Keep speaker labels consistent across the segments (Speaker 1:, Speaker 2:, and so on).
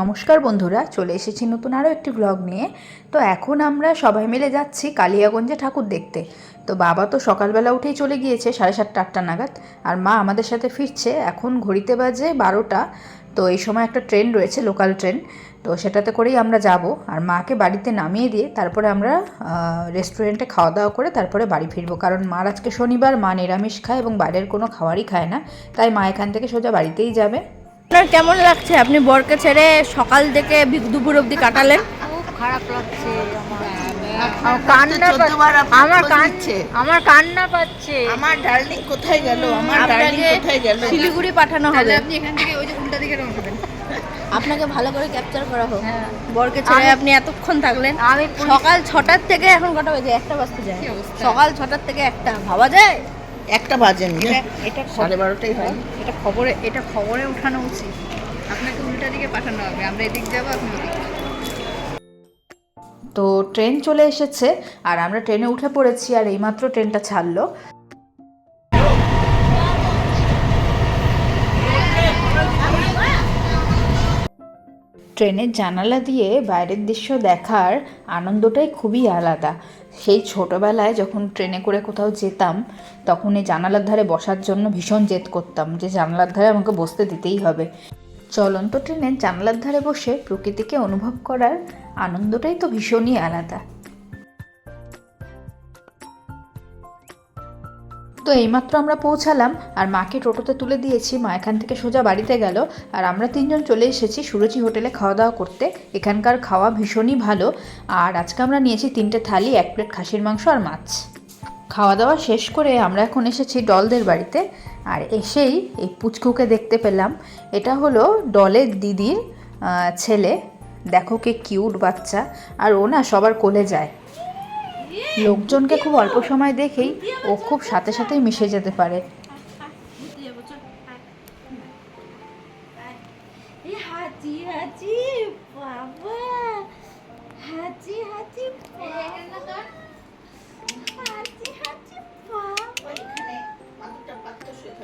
Speaker 1: নমস্কার বন্ধুরা, চলে এসেছি নতুন আরও একটি ব্লগ নিয়ে। তো এখন আমরা সবাই মিলে যাচ্ছি কালিয়াগঞ্জে ঠাকুর দেখতে। তো বাবা তো সকালবেলা উঠেই চলে গিয়েছে সাড়ে সাতটা, আটটা নাগাদ। আর মা আমাদের সাথে ফিরছে এখন ঘড়িতে বাজে বারোটা। তো এই সময় একটা ট্রেন রয়েছে লোকাল ট্রেন তো সেটাতে করেই আমরা যাব। আর মাকে বাড়িতে নামিয়ে দিয়ে তারপরে আমরা রেস্টুরেন্টে খাওয়া দাওয়া করে তারপরে বাড়ি ফিরবো। কারণ মার আজকে শনিবার, মা নিরামিষ খায় এবং বাইরের কোনো খাবারই খায় না। তাই মা এখান থেকে সোজা বাড়িতেই যাবে।
Speaker 2: আপনার কেমন লাগছে? আপনি বরকে ছেড়ে সকাল থেকে দুপুর অবধি কাটালেন?
Speaker 3: খুব খারাপ লাগছে
Speaker 2: কান্না আমার কান আমার কান্না পাচ্ছে।
Speaker 4: আমার ডার্লিং কোথায় গেল? আমার ডার্লিং
Speaker 2: আপনাকে
Speaker 4: কোথায় গেল?
Speaker 2: শিলিগুড়ি পাঠানো হবে।
Speaker 3: আপনি এখান থেকে ওই যে উল্টা দিকে রওনা হবেন
Speaker 2: আপনাকে ভালো করে ক্যাপচার করা হোক।
Speaker 3: হ্যাঁ।
Speaker 2: বরকে ছেড়ে আপনি এতক্ষণ থাকলেন।
Speaker 3: আমি
Speaker 2: সকাল ছটার থেকে এখন কটা বাজে? একটা বাজতে যায়। সকাল ছটার থেকে একটা। ভাবা যায়?
Speaker 4: একটা বাজেনি।
Speaker 2: এটা- এটা
Speaker 4: সাড়ে বারোটাই হয়
Speaker 3: এটা খবরে এটা খবরে ওঠানো উচিত। আপনাকে উল্টা দিকে পাঠানো হবে। আমরা এদিক যাব আপনি ওদিক
Speaker 1: তো ট্রেন চলে এসেছে আর আমরা ট্রেনে উঠে পড়েছি আর এইমাত্র ট্রেনটা ছাড়লো। ট্রেনের জানালা দিয়ে বাইরের দৃশ্য দেখার আনন্দটাই খুবই আলাদা। সেই ছোটোবেলায় যখন ট্রেনে করে কোথাও যেতাম, তখন এই জানালার ধারে বসার জন্য ভীষণ জেদ করতাম যে জানালার ধারে আমাকে বসতে দিতেই হবে। চলন্ত ট্রেনের জানালার ধারে বসে প্রকৃতিকে অনুভব করার আনন্দটাই তো ভীষণই আলাদা। তো এইমাত্র আমরা পৌঁছালাম আর মাকে টোটোতে তুলে দিয়েছি। মা এখান থেকে সোজা বাড়িতে গেল আর আমরা তিনজন চলে এসেছি সুরুচি হোটেলে খাওয়া দাওয়া করতে। এখানকার খাওয়া ভীষণই ভালো। আর আজকে আমরা নিয়েছি তিনটে থালি, এক প্লেট খাসির মাংস আর মাছ। খাওয়া দাওয়া শেষ করে আমরা এখন এসেছি ডলদের বাড়িতে। আর এসেই এই পুচকুকে দেখতে পেলাম। এটা হলো ডলের দিদির ছেলে। দেখো কে কিউট বাচ্চা। আর ও না সবার কোলে যায়। লোকজনকে খুব অল্প সময় দেখেই ও খুব সাথে সাথেই মিশে যেতে পারে।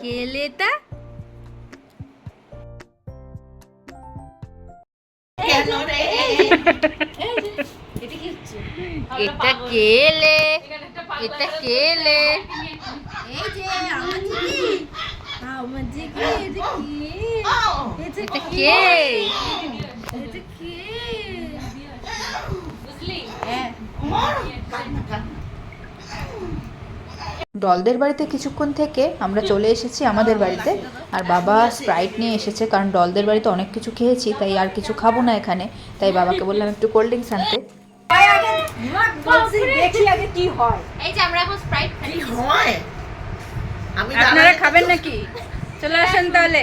Speaker 2: কেলেটা?
Speaker 4: কেন রে?
Speaker 2: এটা কেলে? এটা কেলে? এই যে আমার জিগি আমার জিগি এটা কি? এটা কে? এটা কে?
Speaker 1: ডলদের বাড়িতে কিছুক্ষণ থেকে আমরা চলে এসেছি আমাদের বাড়িতে। আর বাবা স্প্রাইট নিয়ে এসেছে কারণ ডলদের বাড়িতে অনেক কিছু খেয়েছি তাই আর কিছু খাব না এখানে। তাই বাবাকে বললাম একটু কোল্ড ড্রিঙ্কস আনতে।
Speaker 2: দেখি আগে কি হয়।
Speaker 3: এই যে আমরা এখন স্প্রাইট খাই
Speaker 4: হয়? আমি
Speaker 2: আপনারা খাবেন নাকি? চলে আসেন তাহলে।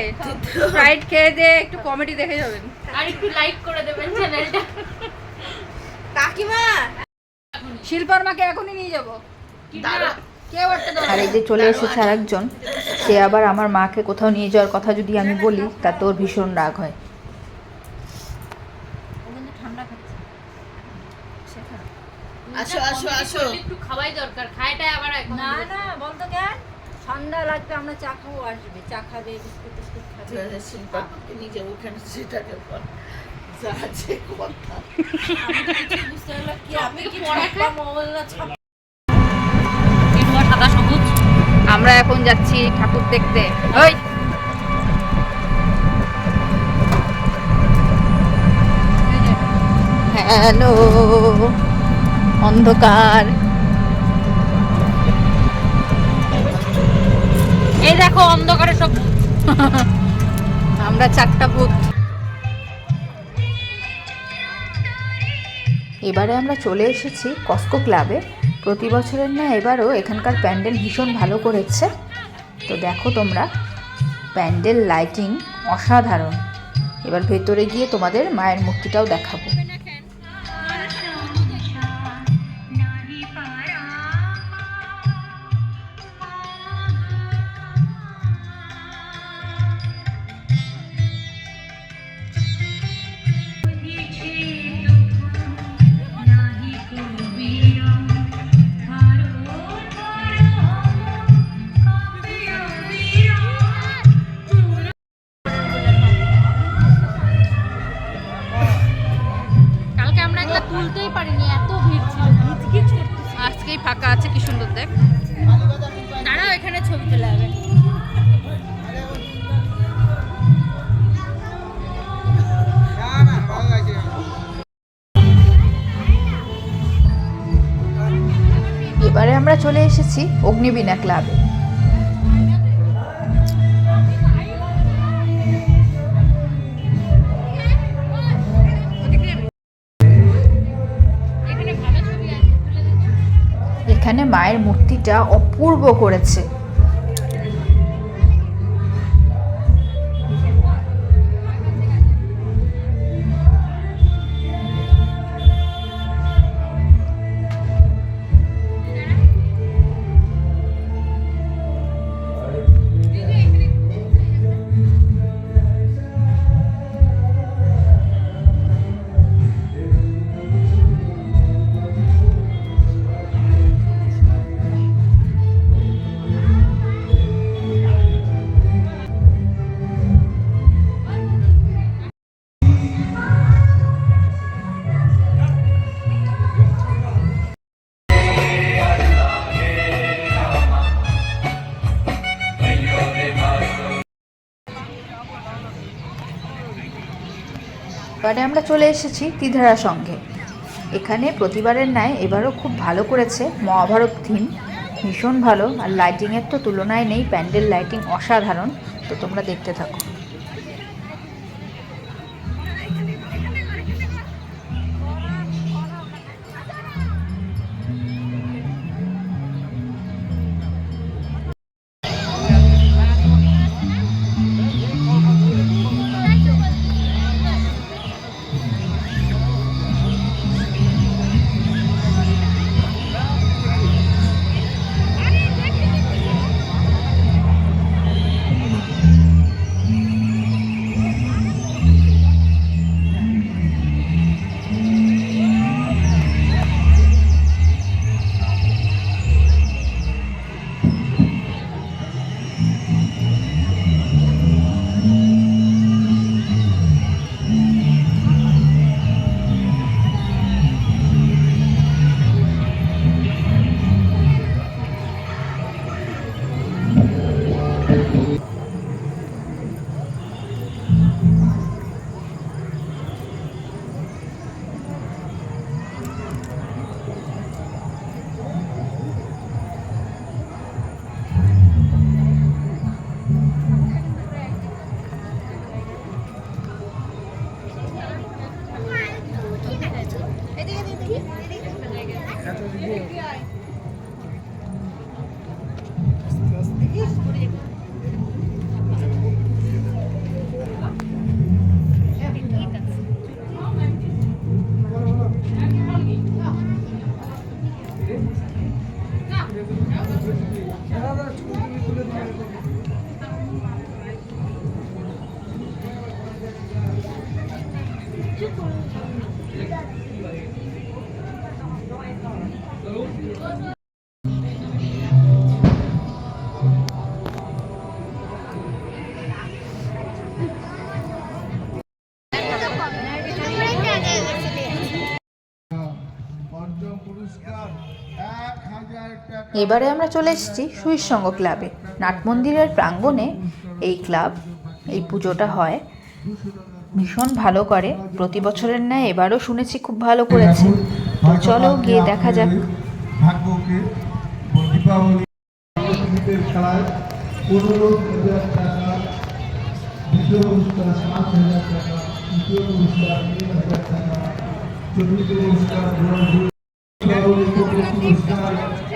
Speaker 2: স্প্রাইট খেয়ে দিয়ে একটু কমেডি দেখে যাবেন।
Speaker 3: আর একটু লাইক করে দেবেন চ্যানেলটা
Speaker 2: কাকিমা! শিল্পার মাকে এখনই নিয়ে যাব।
Speaker 1: আর এই যে চলে এসেছে আরেকজন সে আবার আমার মাকে কোথাও নিয়ে যাওয়ার কথা যদি আমি বলি তা তোর ভীষণ রাগ হয়
Speaker 2: ঠান্ডা খাচ্ছে
Speaker 4: আসো আসো আসো।
Speaker 3: একটু খাওয়াই দরকার খায়টা আবার
Speaker 2: না না বলতো কেন? ঠান্ডা লাগবে আমরা চা খাব আসবে। চা খাবে বিস্কুট টিস্কুট খাবে।
Speaker 4: শিল্পাকে নিজে ওখানে সেটাকে বল। যা কথা।
Speaker 2: বুঝতে পারল কি আমি কি ছাপ্পা মোবাইল না ছাপ্পা
Speaker 3: গেরুয়া সাদা সবুজ।
Speaker 2: আমরা এখন যাচ্ছি ঠাকুর দেখতে। ওই!
Speaker 1: হ্যালো অন্ধকার।
Speaker 3: এই দেখো অন্ধকারে সব।
Speaker 2: আমরা চারটা ভূত।
Speaker 1: এবারে আমরা চলে এসেছি কস্কো ক্লাবে প্রতি বছরের না এবারও এখানকার প্যান্ডেল ভীষণ ভালো করেছে। তো দেখো তোমরা, প্যান্ডেল লাইটিং অসাধারণ। এবার ভেতরে গিয়ে তোমাদের মায়ের মূর্তিটাও দেখাবো।
Speaker 5: এখানে ছবি তোলা হবে।
Speaker 1: এবারে আমরা চলে এসেছি অগ্নিবীণা ক্লাবে।
Speaker 5: এখানে
Speaker 1: মায়ের মূর্তিটা অপূর্ব করেছে। এবারে আমরা চলে এসেছি তিধারা সঙ্গে। এখানে প্রতিবারের ন্যায় এবারও খুব ভালো করেছে মহাভারত থিম ভীষণ ভালো, আর লাইটিংয়ের তো তুলনায় নেই, প্যান্ডেল লাইটিং অসাধারণ। তো তোমরা দেখতে থাকো। এবারে আমরা চলে এসেছি সুইস সঙ্গ ক্লাবে নাট মন্দিরের প্রাঙ্গণে এই ক্লাব এই পুজোটা হয়। ভীষণ ভালো করে। প্রতি বছরের ন্যায় এবারও শুনেছি খুব ভালো করেছে। তো চলো গিয়ে দেখা যাক।
Speaker 6: পুরস্কার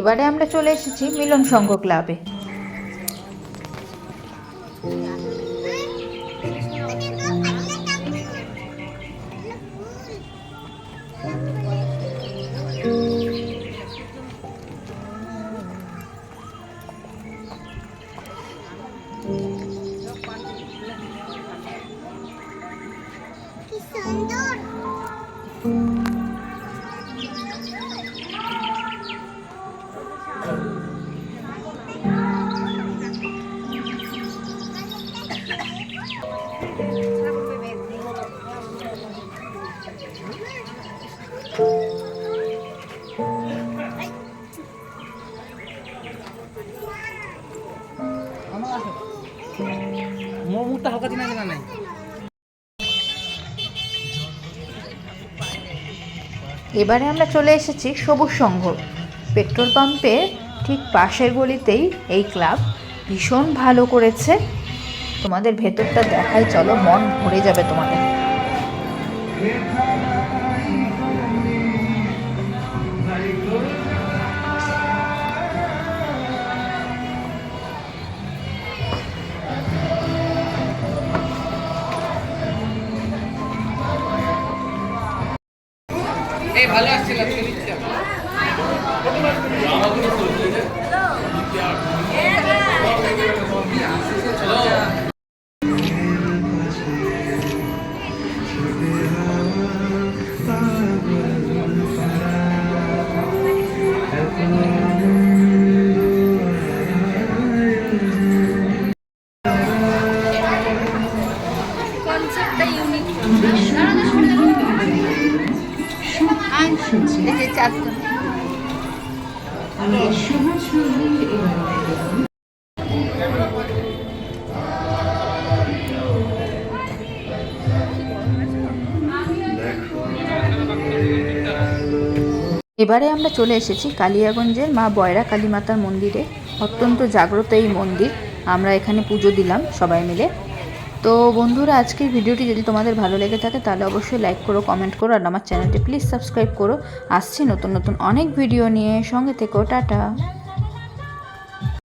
Speaker 1: এবারে আমরা চলে এসেছি মিলন সংঘ ক্লাবে। এবারে আমরা চলে এসেছি সবুজ সংঘ। পেট্রোল পাম্পের ঠিক পাশের গলিতেই এই ক্লাব ভীষণ ভালো করেছে। তোমাদের ভেতরটা দেখাই চলো মন ভরে যাবে তোমাদের।
Speaker 7: ভালো আসছিল
Speaker 1: এবারে আমরা চলে এসেছি কালিয়াগঞ্জের মা বয়রা কালীমাতার মন্দিরে। অত্যন্ত জাগ্রত এই মন্দির। আমরা এখানে পুজো দিলাম সবাই মিলে। তো বন্ধুরা, আজকের ভিডিওটি যদি তোমাদের ভালো লেগে থাকে, তাহলে অবশ্যই লাইক করো কমেন্ট করো, আর আমার চ্যানেলটি প্লিজ সাবস্ক্রাইব করো। আসছি নতুন নতুন অনেক ভিডিও নিয়ে। সঙ্গে থেকো, টাটা।